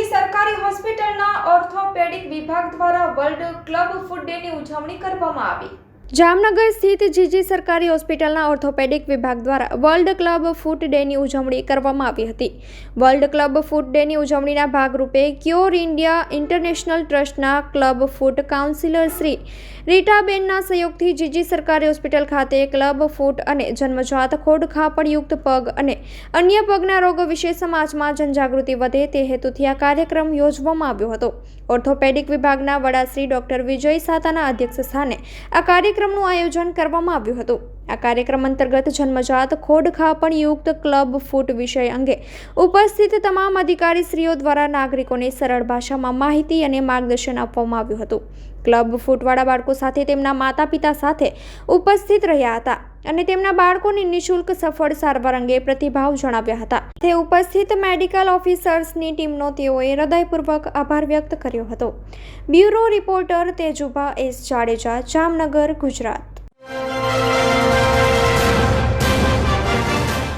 જી સરકારી હોસ્પિટલના ઓર્થોપેડિક વિભાગ દ્વારા વર્લ્ડ ક્લબ ફૂડ ડેની ઉજવણી કરવામાં આવી. જામનગર સ્થિત જીજી સરકારી હોસ્પિટલના ઓર્થોપેડિક વિભાગ દ્વારા વર્લ્ડ ક્લબ ફૂટ ડેની ઉજવણી કરવામાં આવી હતી. વર્લ્ડ ક્લબ ફૂટ ડેની ઉજવણીના ભાગરૂપે ક્યોર ઇન્ડિયા ઇન્ટરનેશનલ ટ્રસ્ટના ક્લબ ફૂટ કાઉન્સિલર શ્રી રીટાબેનના સહયોગથી જીજી સરકારી હોસ્પિટલ ખાતે ક્લબ ફૂટ અને જન્મજાત ખોડ ખાપડયુક્ત પગ અને અન્ય પગના રોગો વિશે સમાજમાં જનજાગૃતિ વધે તે હેતુથી આ કાર્યક્રમ યોજવામાં આવ્યો હતો. ઓર્થોપેડિક વિભાગના વડા શ્રી ડોક્ટર વિજય સાતાના અધ્યક્ષ સ્થાને આ કાર્યક્રમનું આયોજન કરવામાં આવ્યું હતું. આ કાર્યક્રમ અંતર્ગત જન્મજાત ખોડખાપણ યુક્ત ક્લબ ફૂટ વિષય અંગે ઉપસ્થિત તમામ અધિકારીશ્રીઓ દ્વારા નાગરિકોને સરળ ભાષામાં માહિતી અને માર્ગદર્શન આપવામાં આવ્યું હતું. ક્લબ ફૂટવાળા બાળકો સાથે તેમના માતા પિતા સાથે ઉપસ્થિત રહ્યા હતા. અને તેમના બાળકોની નિઃશુલ્ક સફળ સારવાર અંગે પ્રતિભાવ જણાવ્યા હતા. તે ઉપસ્થિત મેડિકલ ઓફિસર્સની ટીમનો તેઓએ હૃદયપૂર્વક આભાર વ્યક્ત કર્યો હતો. Bureau reporter Tejubha S Jadeja, Jamnagar, Gujarat.